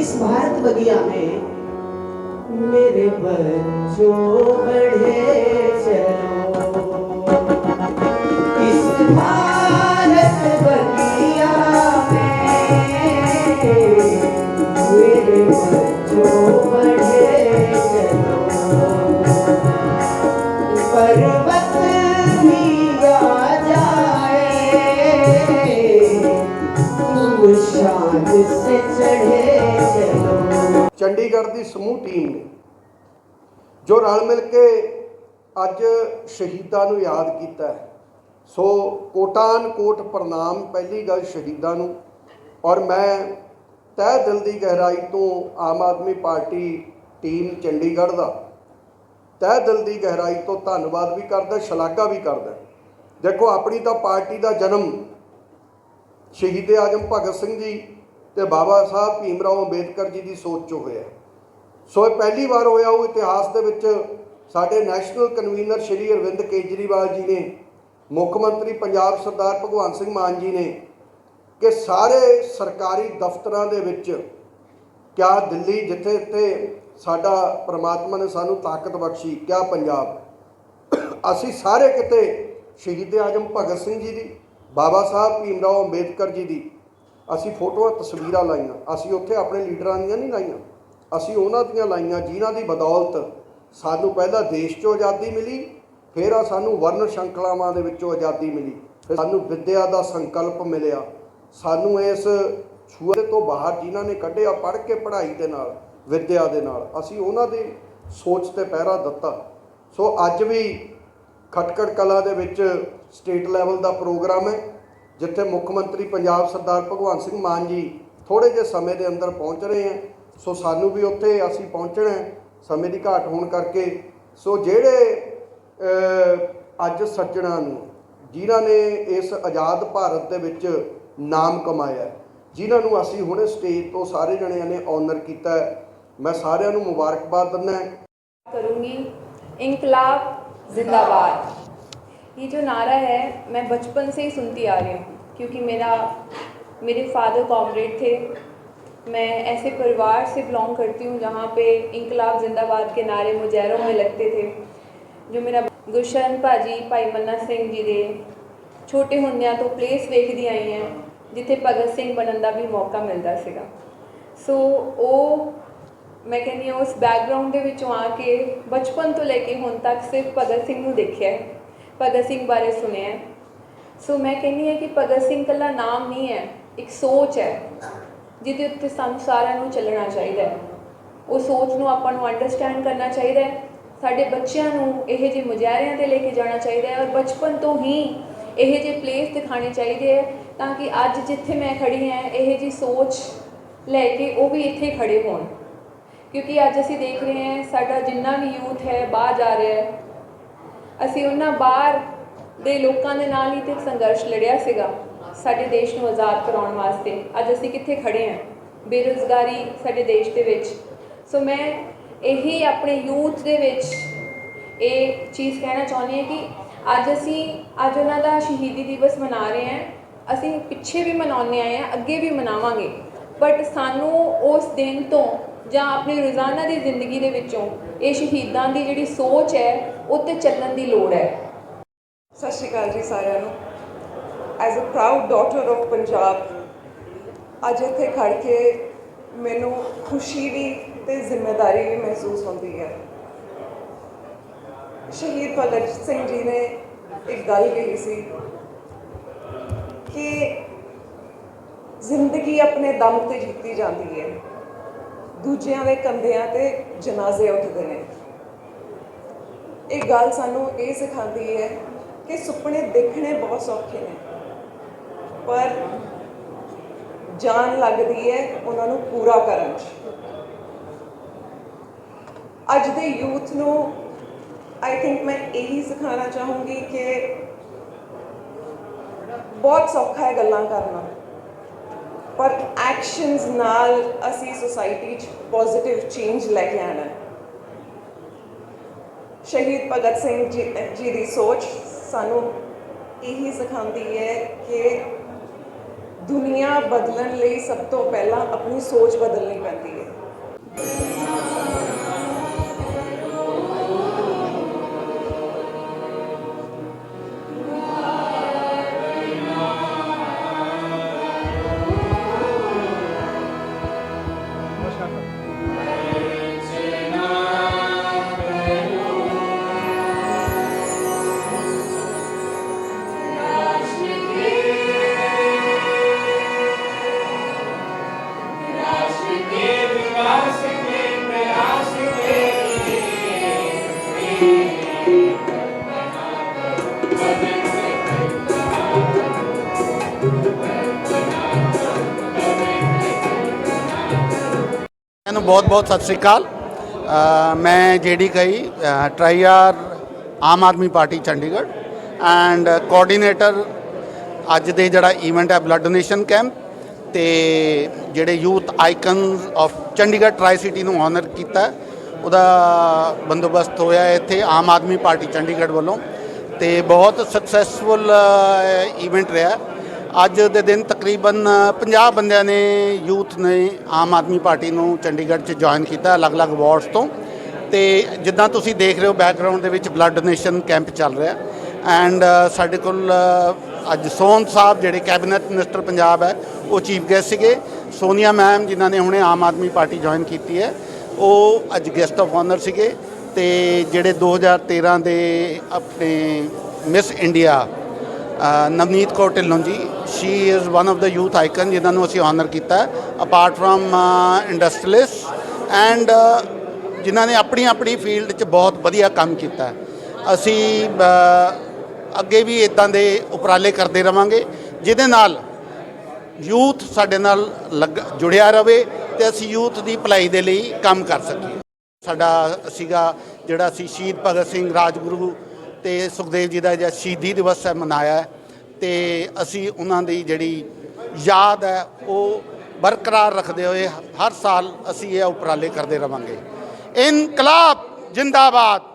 इस भारत बगिया में मेरे बच्चों बढ़े चलो इस भारत ਚੰਡੀਗੜ੍ਹ ਦੀ ਸਮੂਹ ਟੀਮ ਨੇ, ਜੋ ਰਲ ਮਿਲ ਕੇ ਅੱਜ ਸ਼ਹੀਦਾਂ ਨੂੰ ਯਾਦ ਕੀਤਾ ਹੈ। ਸੋ ਕੋਟਾਨ ਕੋਟ ਪ੍ਰਣਾਮ ਪਹਿਲੀ ਗੱਲ ਸ਼ਹੀਦਾਂ ਨੂੰ। ਔਰ ਮੈਂ ਤਹਿ ਦਿਲ ਦੀ ਗਹਿਰਾਈ ਤੋਂ ਆਮ ਆਦਮੀ ਪਾਰਟੀ ਟੀਮ ਚੰਡੀਗੜ੍ਹ ਦਾ ਤਹਿ ਦਿਲ ਦੀ ਗਹਿਰਾਈ ਤੋਂ ਧੰਨਵਾਦ ਵੀ ਕਰਦਾ, ਸ਼ਲਾਘਾ ਵੀ ਕਰਦਾ। ਦੇਖੋ, ਆਪਣੀ ਤਾਂ ਪਾਰਟੀ ਦਾ ਜਨਮ ਸ਼ਹੀਦ ਆਜਮ ਭਗਤ ਸਿੰਘ ਜੀ ਤੇ ਬਾਬਾ ਸਾਹਿਬ ਭੀਮ ਰਾਓ ਅੰਬੇਦਕਰ ਜੀ ਦੀ ਸੋਚ 'ਚੋਂ ਹੋਇਆ। ਸੋ ਇਹ ਪਹਿਲੀ ਵਾਰ ਹੋਇਆ ਉਹ ਇਤਿਹਾਸ ਦੇ ਵਿੱਚ ਸਾਡੇ ਨੈਸ਼ਨਲ ਕਨਵੀਨਰ ਸ਼੍ਰੀ ਅਰਵਿੰਦ ਕੇਜਰੀਵਾਲ ਜੀ ਨੇ, ਮੁੱਖ ਮੰਤਰੀ ਪੰਜਾਬ ਸਰਦਾਰ ਭਗਵੰਤ ਸਿੰਘ ਮਾਨ ਜੀ ਨੇ ਕਿ ਸਾਰੇ ਸਰਕਾਰੀ ਦਫ਼ਤਰਾਂ ਦੇ ਵਿੱਚ ਕਿਆ ਦਿੱਲੀ ਜਿੱਥੇ ਇੱਥੇ ਸਾਡਾ ਪ੍ਰਮਾਤਮਾ ਨੇ ਸਾਨੂੰ ਤਾਕਤ ਬਖਸ਼ੀ, ਕਿਆ ਪੰਜਾਬ। ਅਸੀਂ ਸਾਰੇ ਕਿਤੇ ਸ਼ਹੀਦ ਆਜਮ ਭਗਤ ਸਿੰਘ ਜੀ ਦੀ ਬਾਬਾ ਸਾਹਿਬ ਭੀਮ ਰਾਓ ਅੰਬੇਦਕਰ ਜੀ ਦੀ ਅਸੀਂ ਫੋਟੋਆਂ, ਤਸਵੀਰਾਂ ਲਾਈਆਂ। ਅਸੀਂ ਉੱਥੇ ਆਪਣੇ ਲੀਡਰਾਂ ਦੀਆਂ ਨਹੀਂ ਲਾਈਆਂ। ਅਸੀਂ ਉਹਨਾਂ ਦੀਆਂ ਲਾਈਆਂ ਜਿਨ੍ਹਾਂ ਦੀ ਬਦੌਲਤ ਸਾਨੂੰ ਪਹਿਲਾਂ ਦੇਸ਼ 'ਚੋਂ ਆਜ਼ਾਦੀ ਮਿਲੀ, ਫਿਰ ਆ ਸਾਨੂੰ ਵਰਨ ਸ਼ੰਕਲਾਵਾਂ ਦੇ ਵਿੱਚੋਂ ਆਜ਼ਾਦੀ ਮਿਲੀ, ਫਿਰ ਸਾਨੂੰ ਵਿੱਦਿਆ ਦਾ ਸੰਕਲਪ ਮਿਲਿਆ। ਸਾਨੂੰ ਇਸ ਛੂਏ ਤੋਂ ਬਾਹਰ ਜਿਨ੍ਹਾਂ ਨੇ ਕੱਢਿਆ ਪੜ੍ਹ ਕੇ ਪੜ੍ਹਾਈ ਦੇ ਨਾਲ, ਵਿੱਦਿਆ ਦੇ ਨਾਲ, ਅਸੀਂ ਉਹਨਾਂ ਦੀ ਸੋਚ ਤੇ ਪਹਿਰਾ ਦਿੱਤਾ। ਸੋ ਅੱਜ ਵੀ ਖਟਕੜ ਕਲਾ ਦੇ ਵਿੱਚ ਸਟੇਟ ਲੈਵਲ ਦਾ ਪ੍ਰੋਗਰਾਮ ਹੈ, ਜਿੱਥੇ ਮੁੱਖ ਮੰਤਰੀ ਪੰਜਾਬ ਸਰਦਾਰ ਭਗਵੰਤ ਸਿੰਘ ਮਾਨ ਜੀ ਥੋੜੇ ਜਿਹੇ ਸਮੇਂ ਦੇ ਅੰਦਰ ਪਹੁੰਚ ਰਹੇ ਹੈ। ਸੋ ਸਾਨੂੰ ਵੀ ਉੱਥੇ ਅਸੀਂ ਪਹੁੰਚਣਾ ਸਮੇਂ ਦੀ ਘਾਟ ਹੋਣ ਕਰਕੇ। ਸੋ ਜਿਹੜੇ ਅੱਜ ਸੱਜਣਾ ਨੂੰ, ਜਿਨ੍ਹਾਂ ਨੇ ਇਸ ਆਜ਼ਾਦ ਭਾਰਤ ਦੇ ਵਿੱਚ ਨਾਮ ਕਮਾਇਆ ਜਿਨ੍ਹਾਂ ਨੂੰ ਅਸੀਂ ਹੁਣੇ ਸਟੇਜ ਤੋਂ ਸਾਰੇ ਜਣਿਆਂ ਨੇ ਆਨਰ ਕੀਤਾ ਮੈਂ ਸਾਰਿਆਂ ਨੂੰ ਮੁਬਾਰਕਬਾਦ ਦਿੰਦਾ ਕਰੂੰਗੀ। ਇਨਕਲਾਬ जिंदाबाद ये जो नारा है मैं बचपन से ही सुनती आ रही हूँ क्योंकि मेरा मेरे फादर कॉमरेड थे मैं ऐसे परिवार से बिलोंग करती हूँ जहाँ पे इनकलाब जिंदाबाद के नारे मुजैरों में लगते थे ਜੋ ਮੇਰਾ ਗੁਰਸ਼ਨ ਭਾਜੀ ਭਾਈ ਮੰਨਾ ਸਿੰਘ ਜੀ ਦੇ ਛੋਟੇ ਹੁੰਦਿਆਂ ਤੋਂ ਪਲੇਸ ਵੇਖਦੀ ਆਈ ਹਾਂ ਜਿੱਥੇ ਭਗਤ ਸਿੰਘ ਬਣਨ ਦਾ ਵੀ ਮੌਕਾ ਮਿਲਦਾ ਸੀਗਾ ਸੋ ਉਹ ਮੈਂ ਕਹਿੰਦੀ ਹਾਂ, ਉਸ ਬੈਕਗ੍ਰਾਉਂਡ ਦੇ ਵਿੱਚੋਂ ਆ ਕੇ ਬਚਪਨ ਤੋਂ ਲੈ ਕੇ ਹੁਣ ਤੱਕ ਸਿਰਫ ਭਗਤ ਸਿੰਘ ਨੂੰ ਦੇਖਿਆ ਹੈ। ਭਗਤ ਸਿੰਘ ਬਾਰੇ ਸੁਣਿਆ ਹੈ। ਸੋ ਮੈਂ ਕਹਿੰਦੀ ਹਾਂ ਕਿ ਭਗਤ ਸਿੰਘ ਕੱਲਾ ਨਾਮ ਨਹੀਂ ਹੈ, ਇੱਕ ਸੋਚ ਹੈ, ਜਿਹਦੇ ਉੱਤੇ ਸਾਨੂੰ ਸਾਰਿਆਂ ਨੂੰ ਚੱਲਣਾ ਚਾਹੀਦਾ ਹੈ। ਉਹ ਸੋਚ ਨੂੰ ਆਪਾਂ ਨੂੰ ਅੰਡਰਸਟੈਂਡ ਕਰਨਾ ਚਾਹੀਦਾ ਹੈ। ਸਾਡੇ ਬੱਚਿਆਂ ਨੂੰ ਇਹੋ ਜਿਹੇ ਮੁਜ਼ਾਹਰਿਆਂ ਤੇ ਲੈ ਕੇ ਜਾਣਾ ਚਾਹੀਦਾ ਹੈ ਔਰ ਬਚਪਨ ਤੋਂ ਹੀ ਇਹੋ ਜਿਹੇ ਪਲੇਸ ਦਿਖਾਣੇ ਚਾਹੀਦੇ ਹੈ ਤਾਂ ਕਿ ਅੱਜ ਜਿੱਥੇ ਮੈਂ ਖੜੀ ਹਾਂ, ਇਹੋ ਜਿਹੀ ਸੋਚ ਲੈ ਕੇ ਉਹ ਵੀ ਇੱਥੇ ਖੜੇ ਹੋਣ। ਕਿਉਂਕਿ ਅੱਜ ਅਸੀਂ ਦੇਖ ਰਹੇ ਹਾਂ ਸਾਡਾ ਜਿੰਨਾ ਵੀ ਯੂਥ ਹੈ, ਬਾਹਰ ਜਾ ਰਿਹਾ ਹੈ। ਅਸੀਂ ਉਹਨਾਂ ਬਾਹਰ ਦੇ ਲੋਕਾਂ ਦੇ ਨਾਲ ਹੀ ਤੇ ਸੰਘਰਸ਼ ਲੜਿਆ ਸੀਗਾ, ਸਾਡੇ ਦੇਸ਼ ਨੂੰ ਆਜ਼ਾਦ ਕਰਾਉਣ ਵਾਸਤੇ। ਅੱਜ ਅਸੀਂ ਕਿੱਥੇ ਖੜੇ ਹਾਂ? ਬੇਰੁਜ਼ਗਾਰੀ ਸਾਡੇ ਦੇਸ਼ ਦੇ ਵਿੱਚ। ਸੋ ਮੈਂ ਇਹੀ ਆਪਣੇ ਯੂਥ ਦੇ ਵਿੱਚ ਇਹ ਚੀਜ਼ ਕਹਿਣਾ ਚਾਹੁੰਦੀ ਹਾਂ ਕਿ ਅੱਜ ਅਸੀਂ, ਅੱਜ ਉਹਨਾਂ ਦਾ ਸ਼ਹੀਦੀ ਦਿਵਸ ਮਨਾ ਰਹੇ ਹਾਂ। ਅਸੀਂ ਪਿੱਛੇ ਵੀ ਮਨਾਉਂਦੇ ਆਏ ਹਾਂ, ਅੱਗੇ ਵੀ ਮਨਾਵਾਂਗੇ। ਬਟ ਸਾਨੂੰ ਉਸ ਦਿਨ ਤੋਂ ਜਾਂ ਆਪਣੀ ਰੋਜ਼ਾਨਾ ਦੀ ਜ਼ਿੰਦਗੀ ਦੇ ਵਿੱਚੋਂ ਇਹ ਸ਼ਹੀਦਾਂ ਦੀ ਜਿਹੜੀ ਸੋਚ ਹੈ, ਉਹ 'ਤੇ ਚੱਲਣ ਦੀ ਲੋੜ ਹੈ। ਸਤਿ ਸ਼੍ਰੀ ਅਕਾਲ ਜੀ ਸਾਰਿਆਂ ਨੂੰ। As a proud daughter of Punjab ਅੱਜ ਇੱਥੇ ਖੜ ਕੇ ਮੈਨੂੰ ਖੁਸ਼ੀ ਵੀ ਤੇ ਜ਼ਿੰਮੇਵਾਰੀ ਵੀ ਮਹਿਸੂਸ ਹੁੰਦੀ ਹੈ। ਸ਼ਹੀਦ ਭਗਤ ਸਿੰਘ ਜੀ ਨੇ ਇੱਕ ਗੱਲ ਕਹੀ ਸੀ ਕਿ ਜ਼ਿੰਦਗੀ ਆਪਣੇ ਦਮ ਤੇ ਜਿੱਤੀ ਜਾਂਦੀ ਹੈ। ਦੂਜਿਆਂ ਦੇ ਕੰਧਿਆਂ ਤੇ ਜਨਾਜ਼ੇ ਉੱਠਦੇ ਨੇ। ਇਹ ਗੱਲ ਸਾਨੂੰ ਇਹ ਸਿਖਾਉਂਦੀ ਹੈ ਕਿ ਸੁਪਨੇ ਦੇਖਣੇ ਬਹੁਤ ਸੌਖੇ ਨੇ। ਪਰ ਜਾਨ ਲੱਗਦੀ ਹੈ ਉਹਨਾਂ ਨੂੰ ਪੂਰਾ ਕਰਨ 'ਚ। ਅੱਜ ਦੇ ਯੂਥ ਨੂੰ ਆਈ ਥਿੰਕ ਮੈਂ ਇਹੀ ਸਿਖਾਉਣਾ ਚਾਹੂੰਗੀ ਕਿ ਬਹੁਤ ਸੌਖਾ ਹੈ ਗੱਲਾਂ ਕਰਨਾ। ਪਰ ਐਕਸ਼ਨਸ ਨਾਲ ਅਸੀਂ ਸੋਸਾਇਟੀ 'ਚ ਪੋਜ਼ਿਟਿਵ ਚੇਂਜ ਲੈ ਕੇ ਆਣਾ ਸ਼ਹੀਦ ਭਗਤ ਸਿੰਘ ਜੀ ਜੀ ਦੀ ਸੋਚ ਸਾਨੂੰ ਇਹੀ ਸਿਖਾਉਂਦੀ ਹੈ ਕਿ ਦੁਨੀਆ ਬਦਲਣ ਲਈ ਸਭ ਤੋਂ ਪਹਿਲਾਂ ਆਪਣੀ ਸੋਚ ਬਦਲਣੀ ਪੈਂਦੀ ਹੈ। ਨੂੰ ਬਹੁਤ ਬਹੁਤ ਸਤਿ ਸ੍ਰੀ ਅਕਾਲ। ਅ, ਮੈਂ ਜੇਡੀ ਕਈ ਟਰਾਈਆਰ Aam Aadmi Party Chandigarh and coordinator ਅੱਜ ਦੇ ਜਿਹੜਾ ਇਵੈਂਟ ਹੈ ਬਲੱਡ ਡੋਨੇਸ਼ਨ ਕੈਂਪ ਤੇ ਜਿਹੜੇ youth icons of Chandigarh tricity ਨੂੰ ਆਨਰ ਕੀਤਾ ਉਹਦਾ ਬੰਦੋਬਸਤ ਹੋਇਆ ਇੱਥੇ ਆਮ ਆਦਮੀ ਪਾਰਟੀ ਚੰਡੀਗੜ੍ਹ ਵੱਲੋਂ ਤੇ ਬਹੁਤ ਸਕਸੈਸਫੁਲ ਇਵੈਂਟ ਰਿਹਾ ਅੱਜ ਦੇ ਦਿਨ ਤਕਰੀਬਨ 50 ਬੰਦਿਆਂ ਨੇ, ਯੂਥ ਨੇ, ਆਮ ਆਦਮੀ ਪਾਰਟੀ ਨੂੰ ਚੰਡੀਗੜ੍ਹ 'ਚ ਜੁਆਇਨ ਕੀਤਾ ਅਲੱਗ-ਅਲੱਗ ਵਾਰਡਸ ਤੋਂ। ਤੇ ਜਿੱਦਾਂ ਤੁਸੀਂ ਦੇਖ ਰਹੇ ਹੋ ਬੈਕਗ੍ਰਾਉਂਡ ਦੇ ਵਿੱਚ ਬਲੱਡ ਡੋਨੇਸ਼ਨ ਕੈਂਪ ਚੱਲ ਰਿਹਾ। ਐਂਡ ਸਾਡੇ ਕੋਲ ਅੱਜ ਸੋਹਨ ਸਾਹਿਬ ਜਿਹੜੇ ਕੈਬਨਿਟ ਮਿਨਿਸਟਰ ਪੰਜਾਬ ਹੈ, ਉਹ ਚੀਫ ਗੈਸਟ ਸੀਗੇ। ਸੋਨੀਆ ਮੈਮ ਜਿਨ੍ਹਾਂ ਨੇ ਹੁਣੇ ਆਮ ਆਦਮੀ ਪਾਰਟੀ ਜੁਆਇਨ ਕੀਤੀ ਹੈ, ਉਹ ਅੱਜ ਗੈਸਟ ਆਫ ਆਨਰ ਸੀਗੇ। ਤੇ ਜਿਹੜੇ 2013 ਦੇ ਆਪਣੇ Miss India Navneet Kaur Dhillon ji she is one of the youth icon ਜਿਨ੍ਹਾਂ ਨੂੰ ਅਸੀਂ ਆਨਰ ਕੀਤਾ ਅਪਾਰਟ ਫਰਮ ਇੰਡਸਟਰੀਲਿਸਟ ਐਂਡ ਜਿਨ੍ਹਾਂ ਨੇ ਆਪਣੀ ਆਪਣੀ ਫੀਲਡ 'ਚ ਬਹੁਤ ਵਧੀਆ ਕੰਮ ਕੀਤਾ ਅਸੀਂ ਅੱਗੇ ਵੀ ਇਦਾਂ ਦੇ ਉਪਰਾਲੇ ਕਰਦੇ ਰਵਾਂਗੇ, ਜਿਹਦੇ ਨਾਲ ਯੂਥ ਸਾਡੇ ਨਾਲ ਲੱਗ, ਜੁੜਿਆ ਰਵੇ ਤੇ ਅਸੀਂ ਯੂਥ ਦੀ ਭਲਾਈ ਦੇ ਲਈ ਕੰਮ ਕਰ ਸਕੀਏ। ਸਾਡਾ ਸੀਗਾ ਜਿਹੜਾ ਅਸੀਂ ਸ਼ਹੀਦ ਭਗਤ ਸਿੰਘ ਰਾਜਗੁਰੂ ਤੇ ਸੁਖਦੇਵ ਜੀ ਦਾ ਜਿਹੜਾ ਸ਼ਹੀਦੀ ਦਿਵਸ ਹੈ, ਮਨਾਇਆ ਹੈ ਤੇ ਅਸੀਂ ਉਹਨਾਂ ਦੀ ਜਿਹੜੀ ਯਾਦ ਹੈ, ਉਹ ਬਰਕਰਾਰ ਰੱਖਦੇ ਹੋਏ ਹਰ ਸਾਲ ਅਸੀਂ ਇਹ ਉਪਰਾਲੇ ਕਰਦੇ ਰਵਾਂਗੇ। ਇਨਕਲਾਬ ਜਿੰਦਾਬਾਦ।